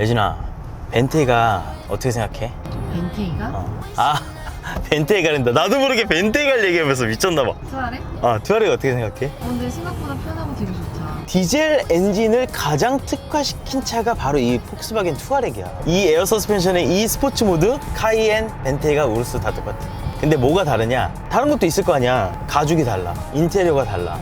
예진아 벤테이가 어떻게 생각해? 벤테이가? 어. 아 벤테이가 된다 나도 모르게 벤테이가 얘기하면서 미쳤나봐 투아레? 아 투아레가 어떻게 생각해? 어, 근데 생각보다 편하고 되게 좋다. 디젤 엔진을 가장 특화시킨 차가 바로 이 폭스바겐 투아렉이야 이 에어 서스펜션의 이 스포츠 모드 카이엔, 벤테이가, 우르스 다 똑같아 근데 뭐가 다르냐 다른 것도 있을 거 아니야 가죽이 달라 인테리어가 달라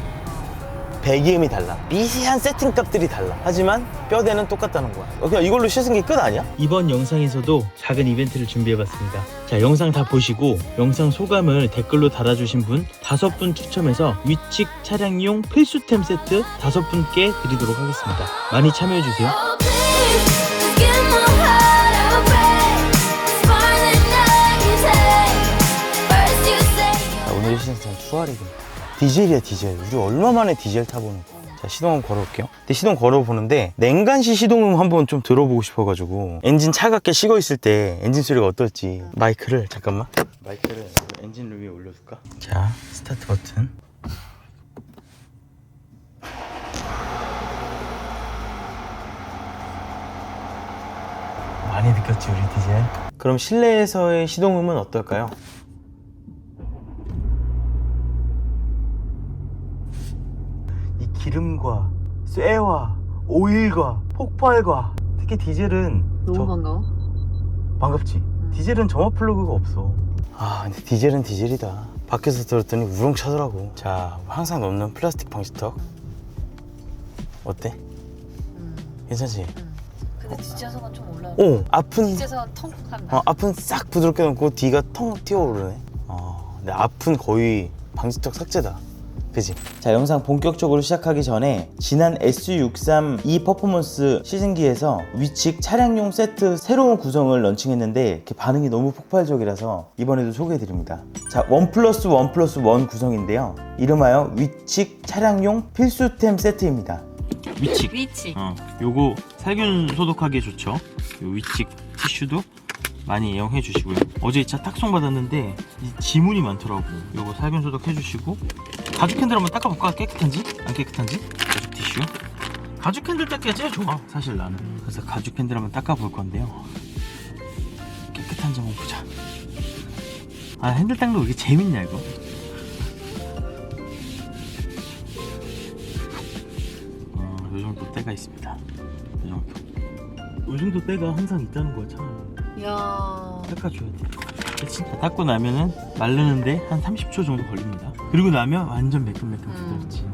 배기음이 달라 미세한 세팅 값들이 달라 하지만 뼈대는 똑같다는 거야 어, 그냥 이걸로 시승기 끝 아니야? 이번 영상에서도 작은 이벤트를 준비해봤습니다. 자, 영상 다 보시고 영상 소감을 댓글로 달아주신 분 다섯 분 추첨해서 위칙 차량용 필수템 세트 다섯 분께 드리도록 하겠습니다. 많이 참여해주세요. Oh, 자, 오늘의 시승차는 투아렉입니다 디젤이야 디젤. 우리 얼마 만에 디젤 타보는 거야? 자 시동 한번 걸어볼게요. 근데 시동 걸어보는데 냉간시 시동음 한번 좀 들어보고 싶어가지고 엔진 차갑게 식어 있을 때 엔진 소리가 어떨지. 마이크를 잠깐만. 마이크를 엔진 위에 올려줄까? 자 스타트 버튼. 많이 느꼈지 우리 디젤? 그럼 실내에서의 시동음은 어떨까요? 기름과 쇠와 오일과 폭발과 특히 디젤은 너무 저- 반가워. 반갑지? 디젤은 점화 플러그가 없어 아 근데 디젤은 디젤이다 밖에서 들었더니 우렁차더라고 자 항상 넣는 플라스틱 방지턱 어때? 음. 괜찮지? 근데 뒷좌석은 좀 올라오고. 오 앞은 뒷좌석은 텅 한다. 어, 앞은 싹 부드럽게 넣고 뒤가 텅 튀어오르네 어, 근데 앞은 거의 방지턱 삭제다 그지? 자 영상 본격적으로 시작하기 전에 지난 SU63 E 퍼포먼스 시즌기에서 위칙 차량용 세트 새로운 구성을 런칭했는데 이렇게 반응이 너무 폭발적이라서 이번에도 소개해드립니다 자 원 플러스 원 플러스 원 구성인데요 이름하여 위칙 차량용 필수템 세트입니다 위칙. 위치. 어, 요거 살균 소독하기 좋죠. 요 위칙 티슈도 많이 이용해 주시고요. 어제 차 탁송 받았는데 이 지문이 많더라고. 요거 살균 소독해 주시고 가죽 핸들 한번 닦아볼까? 깨끗한지? 안 깨끗한지? 가죽 티슈. 가죽 핸들 닦기가 제일 좋아. 사실 나는. 그래서 가죽 핸들 한번 닦아볼 건데요. 깨끗한지 한번 보자. 아 핸들 닦는 거왜 이렇게 재밌냐 이거? 어, 요 정도 때가 있습니다. 요 정도. 요 정도 때가 항상 있다는 거야, 참. 이야. 닦아줘야 돼. 진짜 닦고 나면은 마르는데 한 30초 정도 걸립니다. 그리고 나면 완전 매끈매끈 음. 부드럽지.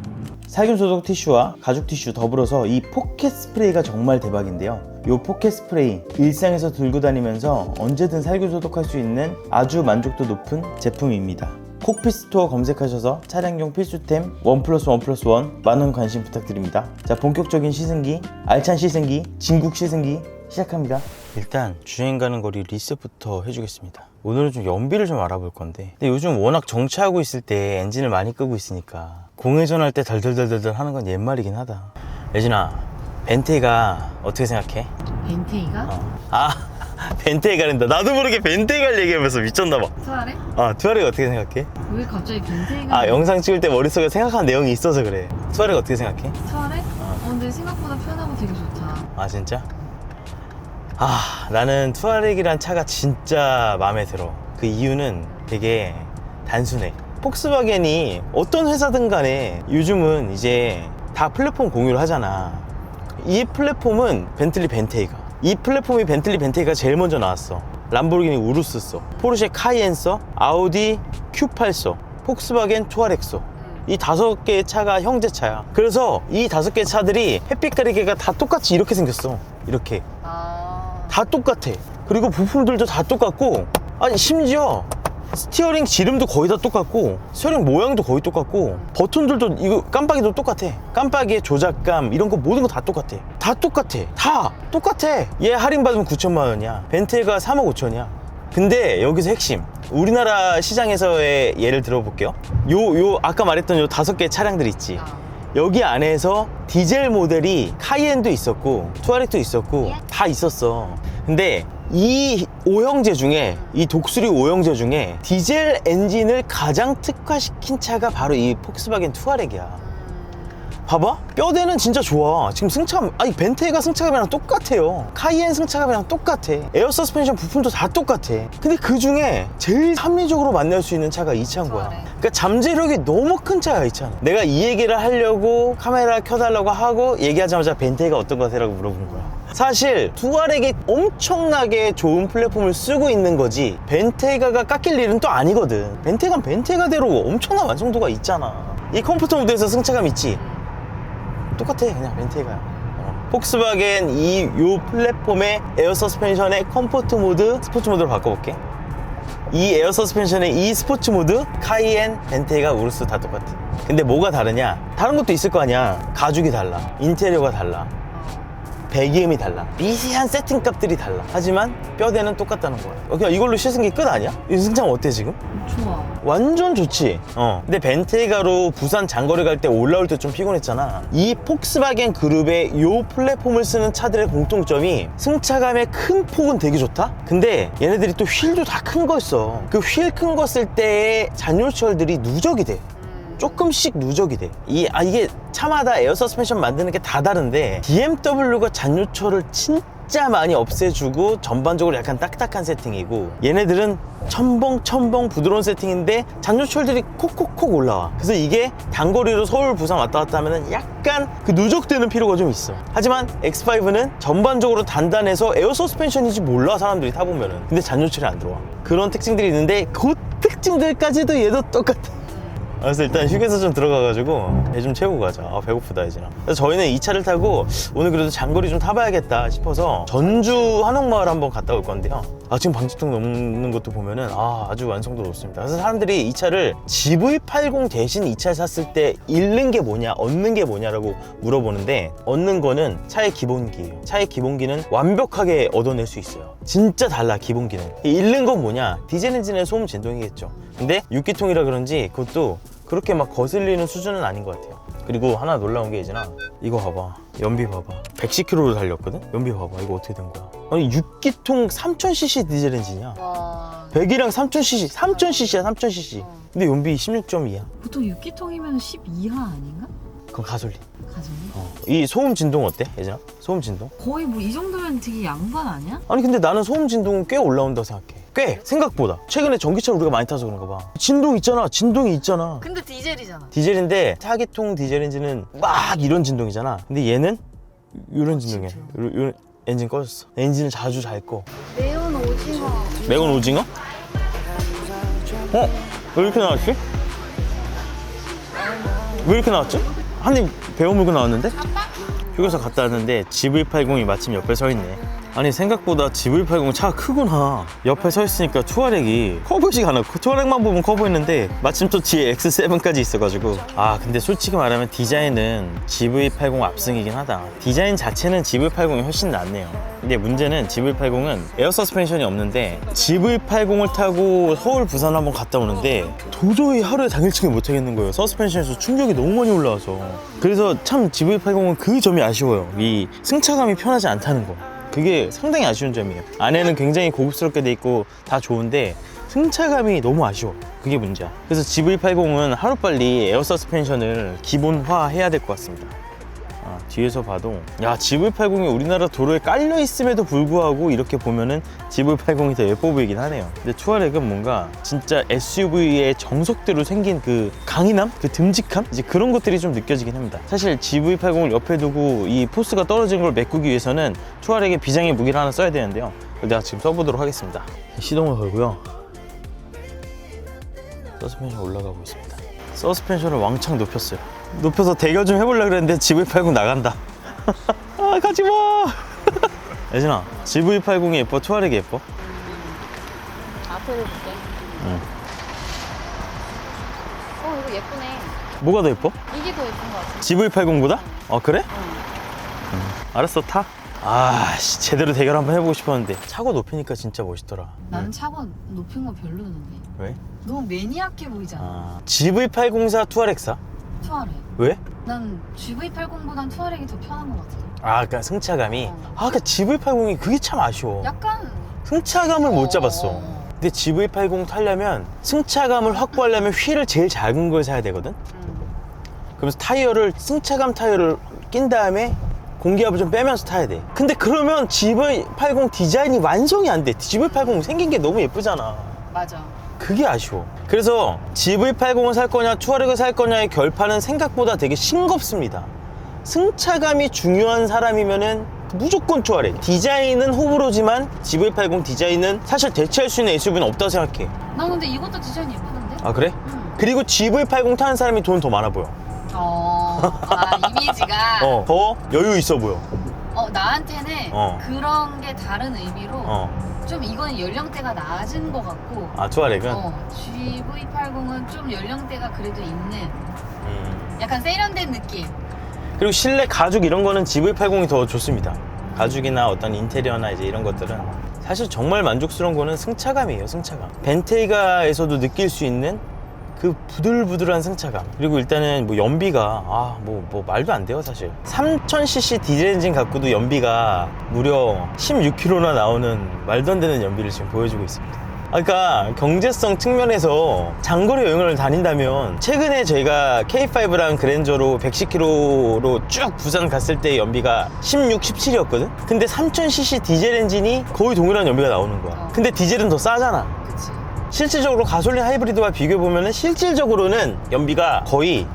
살균 소독 티슈와 가죽 티슈 더불어서 이 포켓 스프레이가 정말 대박인데요. 이 포켓 스프레이 일상에서 들고 다니면서 언제든 살균 소독할 수 있는 아주 만족도 높은 제품입니다. 콕핏 스토어 검색하셔서 차량용 필수템 원 플러스 원 플러스 원 많은 관심 부탁드립니다. 자 본격적인 시승기 알찬 시승기 진국 시승기 시작합니다. 일단 주행 가는 거리 리셋부터 해주겠습니다. 오늘은 좀 연비를 좀 알아볼 건데 근데 요즘 워낙 정차하고 있을 때 엔진을 많이 끄고 있으니까 공회전할 때 덜덜덜덜 하는 건 옛말이긴 하다. 예진아 벤테이가 어떻게 생각해? 벤테이가? 어. 아 벤테이가 된다. 나도 모르게 벤테이가 얘기하면서 미쳤나봐. 투아레? 아 투아레가 어떻게 생각해? 왜 갑자기 벤테이가? 아 영상 찍을 때 머릿속에 생각한 내용이 있어서 그래. 투아레가 어떻게 생각해? 투아레? 어, 근데 생각보다 편하고 되게 좋다. 아 진짜? 아 나는 투아렉이란 차가 진짜 마음에 들어 그 이유는 되게 단순해 폭스바겐이 어떤 회사든 간에 요즘은 이제 다 플랫폼 공유를 하잖아 이 플랫폼은 벤틀리 벤테이가 이 플랫폼이 벤틀리 벤테이가 제일 먼저 나왔어 람보르기니 우루스 써 포르쉐 카이엔 써 아우디 Q8 써 폭스바겐 투아렉 써이 다섯 개의 차가 형제 차야. 그래서 이 다섯 개의 차들이 햇빛 가리개가 다 똑같이 이렇게 생겼어. 이렇게. 아. 다 똑같아. 그리고 부품들도 다 똑같고, 아니, 심지어 스티어링 지름도 거의 다 똑같고, 스티어링 모양도 거의 똑같고, 버튼들도 이거 깜빡이도 똑같아. 깜빡이의 조작감, 이런 거 모든 거 다 똑같아. 다 똑같아. 다 똑같아. 얘 할인 받으면 9천만 원이야. 벤테가 3억 5천이야. 근데 여기서 핵심. 우리나라 시장에서의 예를 들어볼게요. 요, 요, 아까 말했던 요 다섯 개 차량들 있지. 아. 여기 안에서 디젤 모델이 카이엔도 있었고 투아렉도 있었고 다 있었어 근데 이 오형제 중에 이 독수리 오형제 중에 디젤 엔진을 가장 특화시킨 차가 바로 이 폭스바겐 투아렉이야. 봐봐. 뼈대는 진짜 좋아. 지금 승차감 아니 벤테가 승차감이랑 똑같아요. 카이엔 승차감이랑 똑같아. 에어 서스펜션 부품도 다 똑같아. 근데 그 중에 제일 합리적으로 만날 수 있는 차가 이 차인 거야. 그러니까 잠재력이 너무 큰 차야 이 차는. 내가 이 얘기를 하려고 카메라 켜달라고 하고 얘기하자마자 벤테가 어떤 거 같아라고 물어본 거야 사실 투아렉이 엄청나게 좋은 플랫폼을 쓰고 있는 거지 벤테가가 깎일 일은 또 아니거든. 벤테가는 벤테가대로 엄청난 완성도가 있잖아. 이 컴포트 모드에서 승차감 있지? 똑같아 그냥 벤테가야 어. 폭스바겐 이 요 플랫폼의 에어 서스펜션의 컴포트 모드 스포츠 모드로 바꿔볼게. 이 에어 서스펜션의 이 스포츠 모드 카이엔, 벤테가, 우르스 다 똑같아. 근데 뭐가 다르냐? 다른 것도 있을 거 아니야. 가죽이 달라. 인테리어가 달라 배기음이 달라 미세한 세팅 값들이 달라 하지만 뼈대는 똑같다는 거야 어, 그냥 이걸로 씻은 게 끝 아니야? 이 승장 어때 지금? 좋아. 완전 좋지. 어. 근데 벤테가로 부산 장거리 갈 때 올라올 때 좀 피곤했잖아. 이 폭스바겐 그룹의 요 플랫폼을 쓰는 차들의 공통점이 승차감의 큰 폭은 되게 좋다? 근데 얘네들이 또 휠도 다 큰 거 있어. 그 휠 큰 거 쓸 때의 잔요철들이 누적이 돼. 조금씩 누적이 돼. 이, 아, 이게 차마다 에어 서스펜션 만드는 게 다 다른데, BMW가 잔요철을 진짜 많이 없애주고, 전반적으로 약간 딱딱한 세팅이고, 얘네들은 첨벙, 첨벙 부드러운 세팅인데, 잔요철들이 콕콕콕 올라와. 그래서 이게 단거리로 서울, 부산 왔다 갔다 하면은 약간 그 누적되는 필요가 좀 있어. 하지만 X5는 전반적으로 단단해서 에어 서스펜션인지 몰라, 사람들이 타보면은. 근데 잔요철이 안 들어와. 그런 특징들이 있는데, 그 특징들까지도 얘도 똑같아. 그래서 일단 휴게소 좀 들어가가지고 배 좀 채우고 가자. 아, 배고프다 이제. 그래서 저희는 이 차를 타고 오늘 그래도 장거리 좀 타봐야겠다 싶어서 전주 한옥마을 한번 갔다 올 건데요. 아 지금 방지턱 넘는 것도 보면은 아 아주 완성도 높습니다. 그래서 사람들이 이 차를 GV80 대신 이 차를 샀을 때 잃는 게 뭐냐, 얻는 게 뭐냐라고 물어보는데 얻는 거는 차의 기본기예요. 차의 기본기는 완벽하게 얻어낼 수 있어요. 진짜 달라 기본기는. 잃는 건 뭐냐? 디젤 엔진의 소음 진동이겠죠. 근데 6기통이라 그런지 그것도 그렇게 막 거슬리는 수준은 아닌 것 같아요. 그리고 하나 놀라운 게 예진아 이거 봐봐 연비 봐봐 110km로 달렸거든? 연비 봐봐 이거 어떻게 된 거야 아니 6기통 3000cc 디젤 엔진이야 와. 100이랑 3000cc 3000cc야 3000cc 근데 연비 16.2야 보통 6기통이면 10 이하 아닌가? 그건 가솔린 가정이? 어. 이 소음 진동 어때 예진아? 소음 진동? 거의 뭐 이 정도면 되게 양반 아니야? 아니 근데 나는 소음 진동은 꽤 올라온다고 생각해 꽤 생각보다 최근에 전기차를 우리가 많이 타서 그런가 봐 진동 있잖아 진동이 있잖아 근데 디젤이잖아. 디젤인데 차기통 디젤 엔진은 막 이런 진동이잖아. 근데 얘는 이런 진동이야. 진짜? 요, 요 엔진 꺼졌어. 엔진을 자주 잘 꺼. 매운 오징어. 매운 오징어? 어? 왜 이렇게 나왔지? 왜 이렇게 나왔지? 한입 배워 물고 나왔는데? 휴게소 갔다 왔는데 GV80이 마침 옆에 서 있네. 아니 생각보다 GV80 차가 크구나. 옆에 서 있으니까 투아렉이 커 보이지가 않아. 투아렉만 보면 커 보이는데 마침 또 뒤에 X7까지 있어가지고 아 근데 솔직히 말하면 디자인은 GV80 압승이긴 하다. 디자인 자체는 GV80이 훨씬 낫네요. 근데 문제는 GV80은 에어 서스펜션이 없는데 GV80을 타고 서울 부산 한번 갔다 오는데 도저히 하루에 당일치기 못 하겠는 거예요. 서스펜션에서 충격이 너무 많이 올라와서. 그래서 참 GV80은 그 점이 아쉬워요. 이 승차감이 편하지 않다는 거. 그게 상당히 아쉬운 점이에요. 안에는 굉장히 고급스럽게 돼 있고 다 좋은데 승차감이 너무 아쉬워. 그게 문제야. 그래서 GV80은 하루빨리 에어 서스펜션을 기본화해야 될 것 같습니다. 아, 뒤에서 봐도 야 GV80이 우리나라 도로에 깔려 있음에도 불구하고 이렇게 보면은 GV80이 더 예뻐 보이긴 하네요. 근데 투아렉은 뭔가 진짜 SUV의 정석대로 생긴 그 강인함, 그 듬직함 이제 그런 것들이 좀 느껴지긴 합니다. 사실 GV80을 옆에 두고 이 포스가 떨어진 걸 메꾸기 위해서는 투아렉의 비장의 무기를 하나 써야 되는데요. 내가 지금 써보도록 하겠습니다. 시동을 걸고요. 서스펜션 올라가고 있습니다. 서스펜션을 왕창 높였어요. 높여서 대결 좀 해보려고 그랬는데 GV80 나간다. 아, 가지 마! 예진아, GV80이 예뻐? 투아렉이 예뻐? 앞에를 볼게. 응. 어 이거 예쁘네. 뭐가 더 예뻐? 이게 더 예쁜 것 같아. GV80보다? 어, 그래? 응. 알았어, 타. 아, 씨, 제대로 대결 한번 해보고 싶었는데. 차고 높이니까 진짜 멋있더라. 나는 차고 높인 거 별로던데. 왜? 너무 매니악해 보이잖아. 아, GV80사 투아렉사? 투아렉. 왜? 난 GV80보단 투아렉이 더 편한 것 같아. 아, 그니까 승차감이. 어. 아, 그니까 GV80이 그게 참 아쉬워. 약간 승차감을 못 잡았어. 어. 근데 GV80 타려면 승차감을 확보하려면 휠을 제일 작은 걸 사야 되거든? 음. 그러면서 타이어를 승차감 타이어를 낀 다음에 공기압을 좀 빼면서 타야 돼. 근데 그러면 GV80 디자인이 완성이 안 돼. GV80 생긴 게 너무 예쁘잖아. 맞아. 그게 아쉬워. 그래서 GV80을 살 거냐, 투아렉을 살 거냐의 결판은 생각보다 되게 싱겁습니다. 승차감이 중요한 사람이면은 무조건 투아렉. 디자인은 호불호지만 GV80 디자인은 사실 대체할 수 있는 SUV는 없다고 생각해. 나 근데 이것도 디자인 예쁘던데? 아 그래? 응. 그리고 GV80 타는 사람이 돈 더 많아 보여. 어, 아, 이미지가. 어, 더 여유 있어 보여. 어, 나한테는 어. 그런 게 다른 의미로 어. 좀 이거는 연령대가 낮은 것 같고 아 투아렉은. 어, GV80은 좀 연령대가 그래도 있는 음. 약간 세련된 느낌 그리고 실내 가죽 이런 거는 GV80이 더 좋습니다. 가죽이나 어떤 인테리어나 이제 이런 것들은 사실 정말 만족스러운 거는 승차감이에요, 승차감. 벤테이가에서도 느낄 수 있는 그 부들부들한 승차감. 그리고 일단은 뭐 연비가 아, 뭐, 뭐 말도 안 돼요, 사실. 3000cc 디젤 엔진 갖고도 연비가 무려 16km나 나오는 말도 안 되는 연비를 지금 보여주고 있습니다. 아, 그러니까 경제성 측면에서 장거리 여행을 다닌다면 최근에 저희가 K5랑 그랜저로 110km로 쭉 부산 갔을 때 연비가 16, 17이었거든? 근데 3000cc 디젤 엔진이 거의 동일한 연비가 나오는 거야. 어. 근데 디젤은 더 싸잖아. 그치 실질적으로 가솔린 하이브리드와 비교해보면 실질적으로는 연비가 거의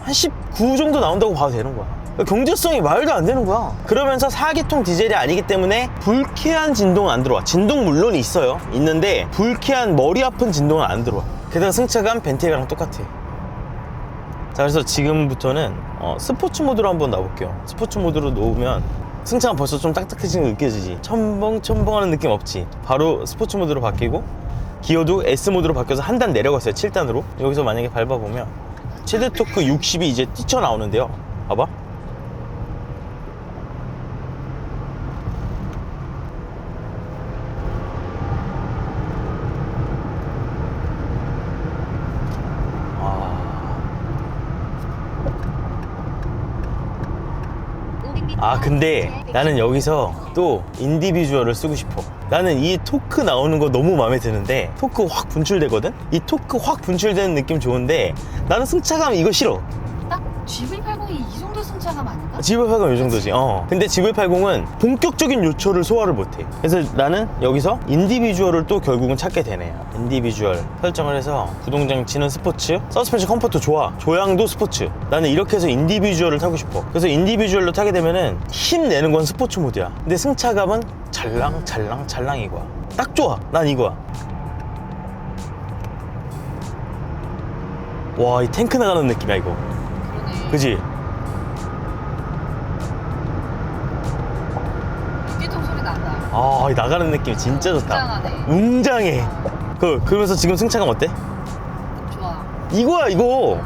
한 19 정도 나온다고 봐도 되는 거야. 그러니까 경제성이 말도 안 되는 거야. 그러면서 4기통 디젤이 아니기 때문에 불쾌한 진동은 안 들어와. 진동 물론 있어요. 있는데 불쾌한 머리 아픈 진동은 안 들어와. 게다가 승차감 벤테이가랑 똑같아. 자, 그래서 지금부터는 어, 스포츠 모드로 한번 놔볼게요. 스포츠 모드로 놓으면 승차감 벌써 좀 딱딱해지는 거 느껴지지? 첨벙첨벙하는 느낌 없지? 바로 스포츠 모드로 바뀌고 기어도 S 모드로 바뀌어서 한 단 내려갔어요. 7단으로. 여기서 만약에 밟아보면 최대 토크 60이 이제 뛰쳐나오는데요. 봐봐. 아 근데 나는 여기서 또 인디비주얼을 쓰고 싶어 나는 이 토크 나오는 거 너무 마음에 드는데 토크 확 분출되거든? 이 토크 확 분출되는 느낌 좋은데 나는 승차감 이거 싫어 딱 GV80이 이 정도 승차감 아닌가? GV80 이 정도지. 어. 근데 GV80은 본격적인 요철을 소화를 못해. 그래서 나는 여기서 인디비주얼을 또 결국은 찾게 되네요. 인디비주얼 설정을 해서 구동장치는 스포츠 서스펜션 컴포트 좋아. 조향도 스포츠. 나는 이렇게 해서 인디비주얼을 타고 싶어. 그래서 인디비주얼로 타게 되면은 힘 내는 건 스포츠 모드야. 근데 승차감은 잘랑 잘랑 잘랑 이거야. 딱 좋아. 난 이거야. 와 이 탱크 나가는 느낌이야 이거. 그러네. 그지? 나가는 느낌 진짜 좋다. 웅장하네 웅장해. 그, 그러면서 지금 승차감 어때? 좋아 이거야, 이거.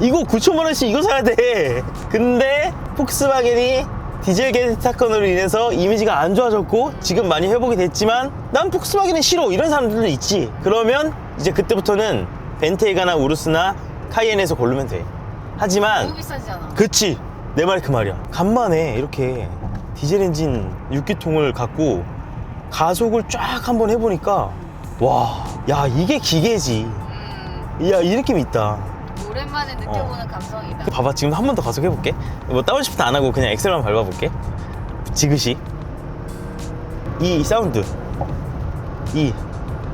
이거 9천만 원씩 이거 사야 돼. 근데 폭스바겐이 디젤 게이트 사건으로 인해서 이미지가 안 좋아졌고 지금 많이 회복이 됐지만 난 폭스바겐이 싫어 이런 사람들도 있지. 그러면 이제 그때부터는 벤테이가나 우루스나 카이엔에서 고르면 돼. 하지만 너무 비싸지잖아 그치 내 말이 그 말이야 간만에 이렇게 디젤 엔진 6기통을 갖고 가속을 쫙 한번 해보니까 와 야 이게 기계지. 음, 야 이 느낌이 있다. 오랜만에 느껴보는 감성이다. 봐봐 지금 한 번 더 가속해 볼게. 뭐 다운시프트 안 하고 그냥 엑셀만 밟아 볼게. 지그시. 이 사운드. 이,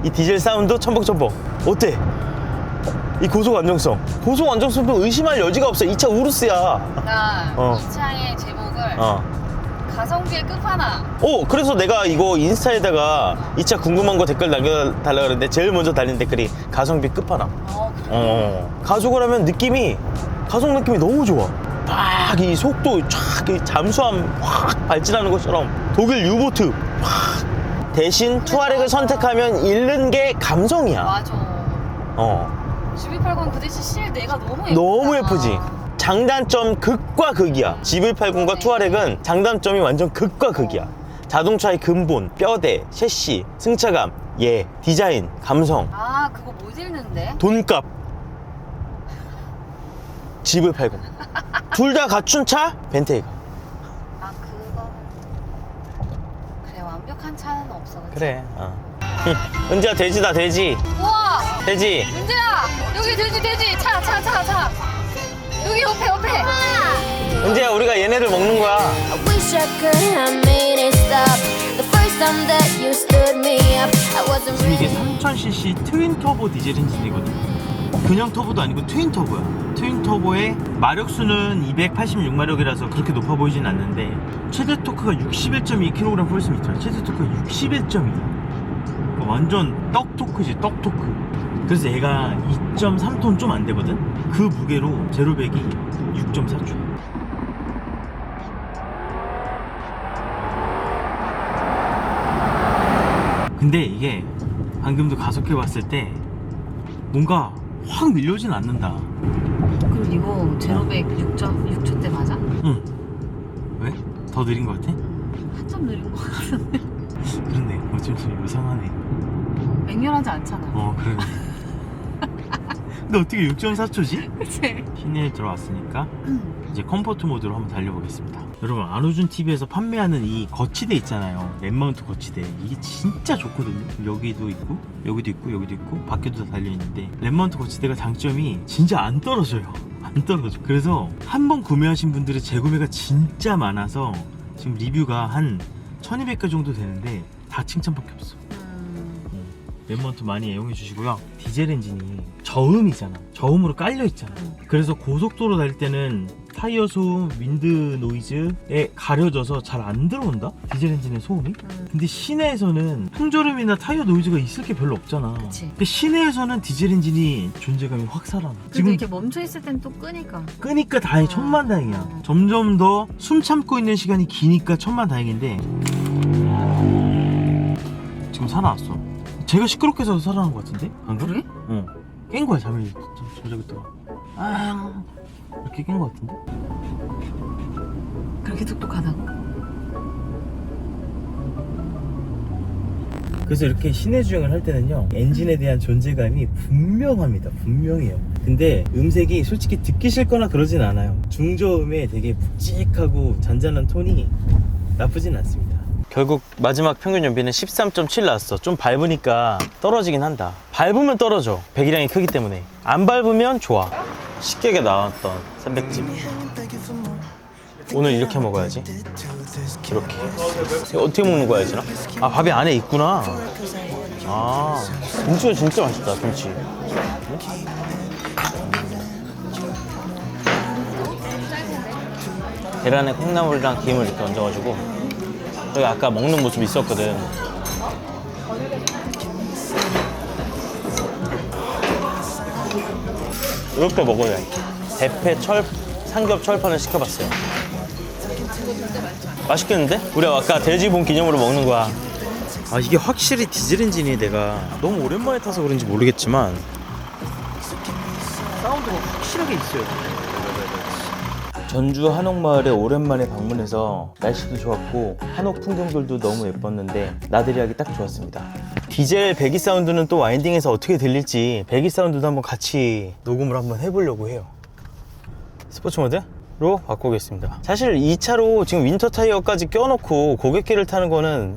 이 디젤 사운드 첨벙첨벙 어때? 이 고속 안정성. 고속 안정성도 의심할 여지가 없어. 이 차 우루스야. 나 어. 이 차의 제목을 어. 가성비의 끝판왕. 오 그래서 내가 이거 인스타에다가 이 차 궁금한 거 댓글 남겨달라 그랬는데 제일 먼저 달린 댓글이 가성비 끝판왕. 어 그래 어 가속을 하면 느낌이 가속 느낌이 너무 좋아. 막 이 속도 쫙이 잠수함 확 발진하는 것처럼 독일 유보트 확. 대신 투아렉을 선택하면 잃는 게 감성이야. 맞아. 어. GV80 그 대신 실 내가 너무 예쁘다. 너무 예쁘지 장단점 극과 극이야. GV80과 투아렉은 장단점이 완전 극과 극이야. 자동차의 근본, 뼈대, 셰시, 승차감, 예, 디자인, 감성, 아 그거 못 읽는데? 돈값. GV80 둘 다 갖춘 차? 벤테이가 아 그거. 그래 완벽한 차는 없어 그치? 그래. 어. 은지야 돼지다 돼지. 우와! 돼지. 은재야! 여기 돼지 돼지. 차 차 차 차 여기 옆에 옆에. 은재야 우리가 얘네들 먹는 거야 I wish I could have made it stop. The first time that you stood me up, I wasn't 지금 이게 ready. 3000cc 트윈 터보 디젤 엔진이거든. 그냥 터보도 아니고 트윈 터보야. 트윈 터보의 마력수는 286마력이라서 그렇게 높아 보이진 않는데 최대 토크가 61.2kg 폴스 미터. 최대 토크가 61.2. 완전 떡 토크지 떡 토크. 그래서 얘가 2.3톤 좀 안 되거든. 그 무게로 제로백이 6.4초. 근데 이게 방금도 가속해 봤을 때 뭔가 확 밀려오진 않는다. 그리고 이거 제로백 6.6초 때 맞아? 응. 왜? 더 느린 것 같아? 한참 느린 거 같은데. 그렇네. 어쩜 좀 이상하네. 맹렬하지 않잖아. 어, 그래. 근데 어떻게 6.4초지? 그치? 시내에 들어왔으니까 이제 컴포트 모드로 한번 달려보겠습니다. 여러분 안우준 TV에서 판매하는 이 거치대 있잖아요. 랩마운트 거치대 이게 진짜 좋거든요. 여기도 있고 여기도 있고 여기도 있고 밖에도 다 달려 있는데 랩마운트 거치대가 장점이 진짜 안 떨어져요. 안 떨어져. 그래서 한 번 구매하신 분들의 재구매가 진짜 많아서 지금 리뷰가 한 1200개 정도 되는데 다 칭찬밖에 없어. 음, 랩먼트 많이 애용해 주시고요. 디젤 엔진이 저음이잖아. 저음으로 깔려 있잖아. 그래서 고속도로 달 때는 타이어 소음, 윈드 노이즈에 가려져서 잘 안 들어온다? 디젤 엔진의 소음이? 음. 근데 시내에서는 풍절음이나 타이어 노이즈가 있을 게 별로 없잖아. 그치. 근데 시내에서는 디젤 엔진이 존재감이 확 살아나. 근데 지금 이렇게 멈춰 있을 땐 또 끄니까. 끄니까 다행, 아. 천만다행이야. 점점 더 숨 참고 있는 시간이 기니까 천만다행인데 지금 살아났어. 제가 시끄럽게 해서 살아난 것 같은데? 방금? 그래? 어. 깬 거야 잠을 저녁에 또. 아 이렇게 깬 것 같은데? 그렇게 똑똑하다고? 그래서 이렇게 시내 주행을 할 때는요 엔진에 대한 존재감이 분명합니다 분명해요 근데 음색이 솔직히 듣기 싫거나 그러진 않아요 중저음에 되게 묵직하고 잔잔한 톤이 나쁘진 않습니다 결국 마지막 평균 연비는 13.7 나왔어. 좀 밟으니까 떨어지긴 한다. 밟으면 떨어져. 배기량이 크기 때문에. 안 밟으면 좋아. 식객에 나왔던 샌백집. 오늘 이렇게 먹어야지. 이렇게. 어떻게 먹는 거야 지나? 아 밥이 안에 있구나. 아 김치가 진짜 맛있다 김치. 계란에 콩나물이랑 김을 이렇게 얹어가지고 여기 아까 먹는 모습 있었거든 이렇게 먹어야 돼 대패 철 삼겹 철판을 시켜봤어요 맛있겠는데? 우리 아까 돼지본 기념으로 먹는 거야. 아 이게 확실히 디젤 엔진이 내가 너무 오랜만에 타서 그런지 모르겠지만 사운드가 확실하게 있어요. 전주 한옥마을에 오랜만에 방문해서 날씨도 좋았고 한옥 풍경들도 너무 예뻤는데 나들이 하기 딱 좋았습니다. 디젤 배기 사운드는 또 와인딩에서 어떻게 들릴지 배기 사운드도 한번 같이 녹음을 한번 해보려고 해요. 스포츠 모드 로 바꾸겠습니다. 사실 이 차로 지금 윈터 타이어까지 껴놓고 고객길을 타는 거는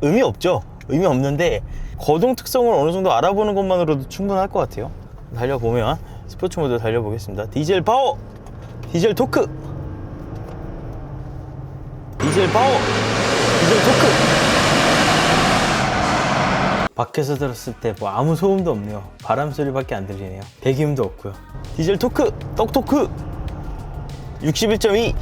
의미 없죠. 의미 없는데 거동 특성을 어느 정도 알아보는 것만으로도 충분할 것 같아요. 달려보면 스포츠 모드 달려보겠습니다. 디젤 파워, 디젤 토크, 디젤 파워, 디젤 토크. 밖에서 들었을 때 뭐 아무 소음도 없네요. 바람 소리밖에 안 들리네요. 배기음도 없고요. 디젤 토크, 떡 토크. 61.2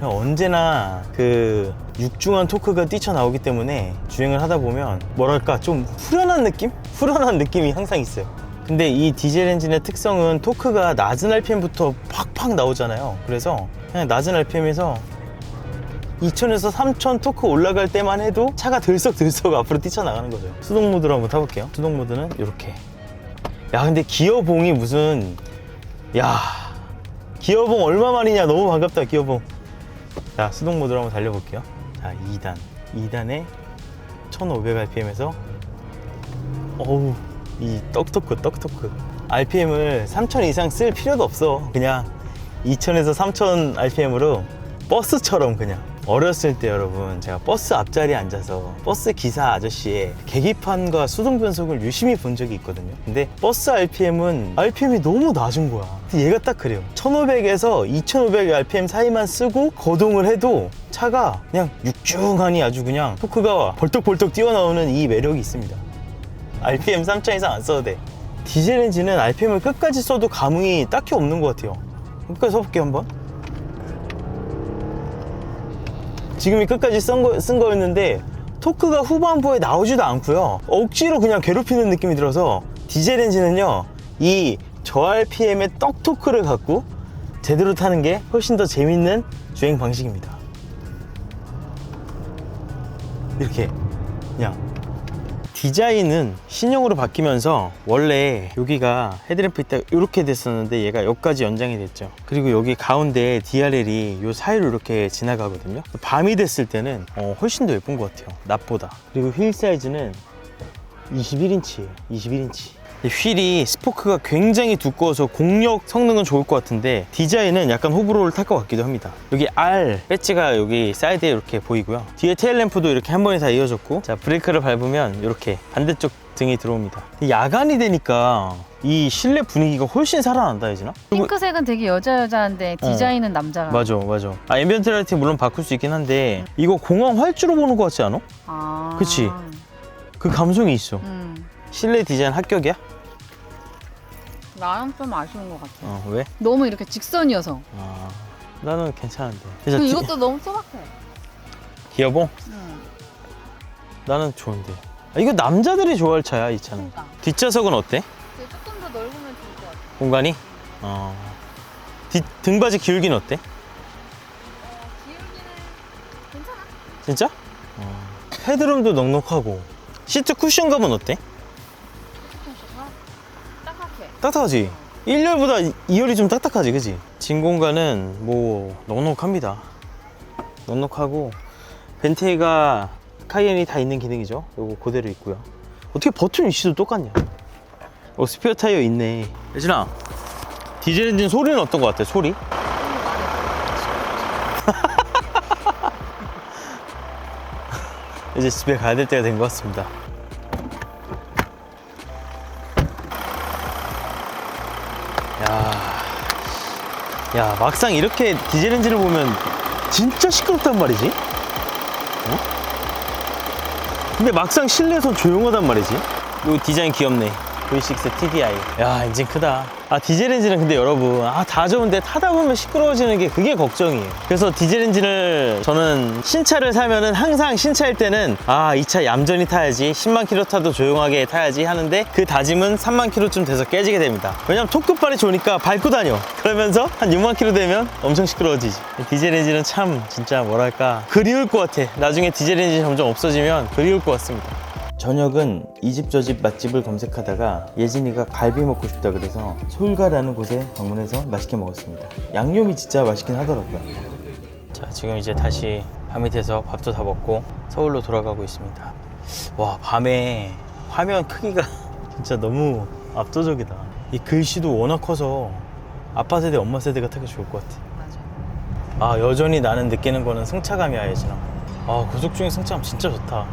언제나 그 육중한 토크가 뛰쳐나오기 때문에 주행을 하다 보면 뭐랄까 좀 후련한 느낌? 후련한 느낌이 항상 있어요 근데 이 디젤 엔진의 특성은 토크가 낮은 RPM부터 팍팍 나오잖아요. 그래서 그냥 낮은 RPM에서 2000에서 3000 토크 올라갈 때만 해도 차가 들썩들썩 앞으로 뛰쳐나가는 거죠. 수동 모드로 한번 타볼게요. 수동 모드는 이렇게. 야 근데 기어봉이 무슨 야 기어봉 얼마만이냐? 너무 반갑다 기어봉. 자 수동 모드로 한번 달려볼게요. 자 2단. 2단에 1500rpm에서 어우 이 떡토크 떡토크. Rpm을 3000 이상 쓸 필요도 없어. 그냥 2000에서 3000 rpm으로 버스처럼 그냥. 어렸을 때 여러분 제가 버스 앞자리에 앉아서 버스 기사 아저씨의 계기판과 수동 변속을 유심히 본 적이 있거든요. 근데 버스 RPM은 RPM이 너무 낮은 거야. 얘가 딱 그래요. 1500에서 2500 RPM 사이만 쓰고 거동을 해도 차가 그냥 육중하니 아주 그냥 토크가 벌떡벌떡 뛰어나오는 이 매력이 있습니다 RPM 3천 이상 안 써도 돼. 디젤 엔진은 RPM을 끝까지 써도 감흥이 딱히 없는 것 같아요. 끝까지 써볼게요 한번. 지금이 끝까지 쓴, 거, 쓴 거였는데 토크가 후반부에 나오지도 않고요. 억지로 그냥 괴롭히는 느낌이 들어서 디젤 엔진은요 이 저RPM의 떡 토크를 갖고 제대로 타는 게 훨씬 더 재밌는 주행 방식입니다. 이렇게 그냥 디자인은 신형으로 바뀌면서 원래 여기가 헤드램프 있다 이렇게 됐었는데 얘가 여기까지 연장이 됐죠. 그리고 여기 가운데 DRL이 요 사이로 이렇게 지나가거든요. 밤이 됐을 때는 어, 훨씬 더 예쁜 것 같아요. 낮보다. 그리고 휠 사이즈는 21인치예요 21인치 휠이 스포크가 굉장히 두꺼워서 공력 성능은 좋을 것 같은데 디자인은 약간 호불호를 탈 것 같기도 합니다 여기 R 배지가 여기 사이드에 이렇게 보이고요 뒤에 테일 램프도 이렇게 한 번에 다 이어졌고 자 브레이크를 밟으면 이렇게 반대쪽 등이 들어옵니다 야간이 되니까 이 실내 분위기가 훨씬 살아난다 그리고- 핑크색은 되게 여자 여자인데 디자인은 남자라. 맞아 맞아 아 앰비언트 라이트 물론 바꿀 수 있긴 한데 이거 공항 활주로 보는 것 같지 않아? 아. 그치? 그 감성이 있어 음. 실내 디자인 합격이야? 나는 좀 아쉬운 것 같아. 어 왜? 너무 이렇게 직선이어서. 아 나는 괜찮은데 그리고 그래서 이것도 너무 소박해. 기어봉? 응. 나는 좋은데 아, 이거 남자들이 좋아할 차야 이 차는 그러니까. 뒷좌석은 어때? 조금 더 넓으면 좋을 것 같아. 공간이? 어. 뒷 등받이 기울기는 어때? 기울기는 괜찮아. 진짜? 어. 헤드룸도 넉넉하고 시트 쿠션감은 어때? 딱딱하지? 1열보다 2열이 좀 딱딱하지 그지? 진 공간은 뭐 넉넉합니다 넉넉하고 벤테가 카이엔이 다 있는 기능이죠 요거 그대로 있고요 어떻게 버튼 위치도 똑같냐 어 스피어 타이어 있네 예진아 디젤 엔진 소리는 어떤 것 같아 소리? 이제 집에 가야 될 때가 된 것 같습니다 야 막상 이렇게 디젤 엔진을 보면 진짜 시끄럽단 말이지. 어? 근데 막상 실내에서 조용하단 말이지. 요 디자인 귀엽네. V6 TDI. 야 엔진 크다. 아 디젤 엔진은 근데 여러분 아 다 좋은데 타다 보면 시끄러워지는 게 그게 걱정이에요. 그래서 디젤 엔진을 저는 신차를 사면은 항상 신차일 때는 아 이 차 얌전히 타야지 10만 킬로 타도 조용하게 타야지 하는데 그 다짐은 3만 킬로쯤 돼서 깨지게 됩니다. 왜냐면 토크발이 좋으니까 밟고 다녀. 그러면서 한 6만 킬로 되면 엄청 시끄러워지지. 디젤 엔진은 참 진짜 뭐랄까 그리울 것 같아. 나중에 디젤 엔진이 점점 없어지면 그리울 것 같습니다. 저녁은 이 집 저 집 맛집을 검색하다가 예진이가 갈비 먹고 싶다 그래서 소일가라는 곳에 방문해서 맛있게 먹었습니다. 양념이 진짜 맛있긴 하더라고요. 자, 지금 이제 다시 밤이 돼서 밥도 다 먹고 서울로 돌아가고 있습니다. 와, 밤에 화면 크기가 진짜 너무 압도적이다. 이 글씨도 워낙 커서 아빠 세대, 엄마 세대가 타기 좋을 것 같아. 맞아. 아 여전히 나는 느끼는 거는 승차감이야 예진아 아 고속 중에 승차감 진짜 좋다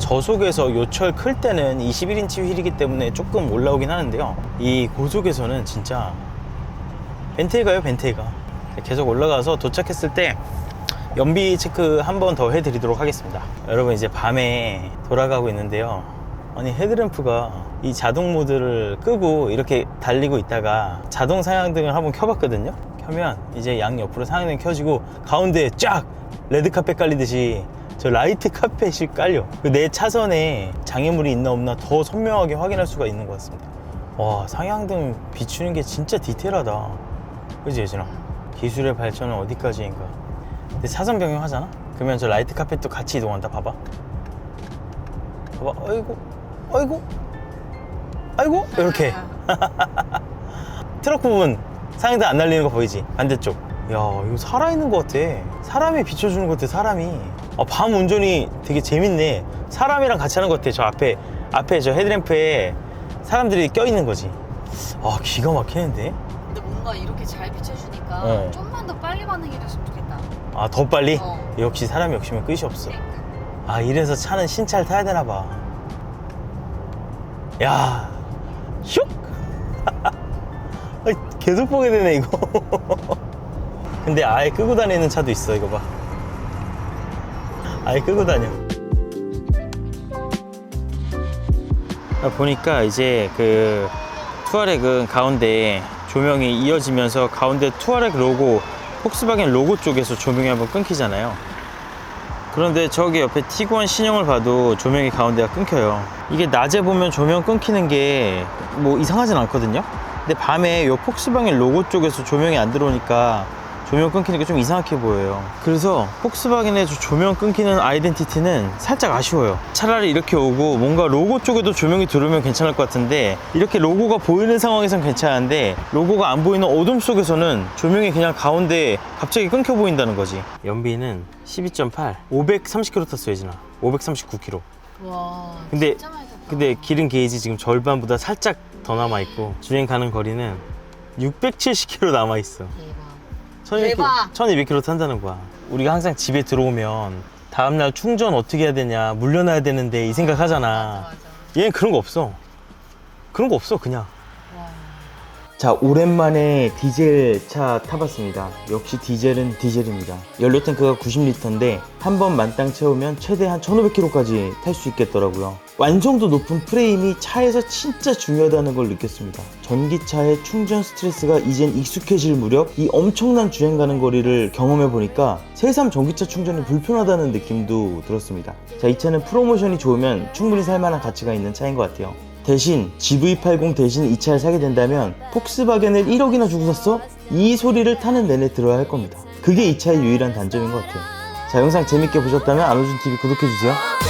저속에서 요철 클 때는 21인치 휠이기 때문에 조금 올라오긴 하는데요. 이 고속에서는 진짜 벤테이가요? 벤테이가 계속 올라가서 도착했을 때 연비 체크 한 번 더 해드리도록 하겠습니다. 여러분 이제 밤에 돌아가고 있는데요. 아니 헤드램프가 이 자동 모드를 끄고 이렇게 달리고 있다가 자동 상향등을 한번 켜봤거든요. 켜면 이제 양 옆으로 상향등 켜지고 가운데 쫙 레드카펫 깔리듯이 저 라이트 카펫이 깔려. 그 내 차선에 장애물이 있나 없나 더 선명하게 확인할 수가 있는 것 같습니다. 와 상향등 비추는 게 진짜 디테일하다. 그지 예진아? 기술의 발전은 어디까지인가? 근데 차선 변경하잖아? 그러면 저 라이트 카펫도 같이 이동한다. 봐봐. 봐봐. 아이고. 아이고. 아이고. 이렇게. 트럭 부분 상향등 안 날리는 거 보이지? 반대쪽. 야 이거 살아있는 것 같아. 사람이 비춰주는 것 같아 사람이 아, 밤 운전이 되게 재밌네 사람이랑 같이 하는 것 같아 저 앞에 앞에 저 헤드램프에 사람들이 껴있는 거지 아 기가 막히는데 근데 뭔가 이렇게 잘 비춰주니까 어. 좀만 더 빨리 반응이 됐으면 좋겠다. 아 더 빨리? 어. 역시 사람이 욕심은 끝이 없어 아 이래서 차는 신차를 타야 되나 봐. 야, 슉! 계속 보게 되네 이거. 근데 아예 끄고 다니는 차도 있어 이거 봐. 아예 끄고 다녀. 아, 보니까 이제 그 투아렉은 가운데 조명이 이어지면서 가운데 투아렉 로고 폭스바겐 로고 쪽에서 조명이 한번 끊기잖아요. 그런데 저기 옆에 티구안 신형을 봐도 조명이 가운데가 끊겨요. 이게 낮에 보면 조명 끊기는 게 뭐 이상하진 않거든요. 근데 밤에 요 폭스바겐 로고 쪽에서 조명이 안 들어오니까 조명 끊기는 게 좀 이상하게 보여요. 그래서 폭스바겐의 저 조명 끊기는 아이덴티티는 살짝 아쉬워요. 차라리 이렇게 오고 뭔가 로고 쪽에도 조명이 들어오면 괜찮을 것 같은데 이렇게 로고가 보이는 상황에선 괜찮은데 로고가 안 보이는 어둠 속에서는 조명이 그냥 가운데 갑자기 끊겨 보인다는 거지. 연비는 12.8, 530km 탔어요, 예진아. 539km. 와. 근데. 근데 기름 게이지 지금 절반보다 살짝 더 남아 있고 주행 가는 거리는 670km 남아 있어. 대박. 1200km, 대박. 1200km 탄다는 거야. 우리가 항상 집에 들어오면 다음날 충전 어떻게 해야 되냐, 물려놔야 되는데 이 생각 하잖아. 맞아 맞아. 얘는 그런 거 없어. 그런 거 없어, 그냥. 와. 자 오랜만에 디젤 차 타봤습니다. 역시 디젤은 디젤입니다. 연료 탱크가 90리터인데 한 번 만땅 채우면 최대 한 1500km까지 탈 수 있겠더라고요. 완성도 높은 프레임이 차에서 진짜 중요하다는 걸 느꼈습니다. 전기차의 충전 스트레스가 이젠 익숙해질 무렵 이 엄청난 주행 가는 거리를 경험해 보니까 새삼 전기차 충전이 불편하다는 느낌도 들었습니다. 자 이 차는 프로모션이 좋으면 충분히 살만한 가치가 있는 차인 것 같아요 대신 GV80 대신 이 차를 사게 된다면 폭스바겐을 1억이나 주고 샀어? 이 소리를 타는 내내 들어야 할 겁니다. 그게 이 차의 유일한 단점인 것 같아요. 자 영상 재밌게 보셨다면 안호준TV 구독해주세요.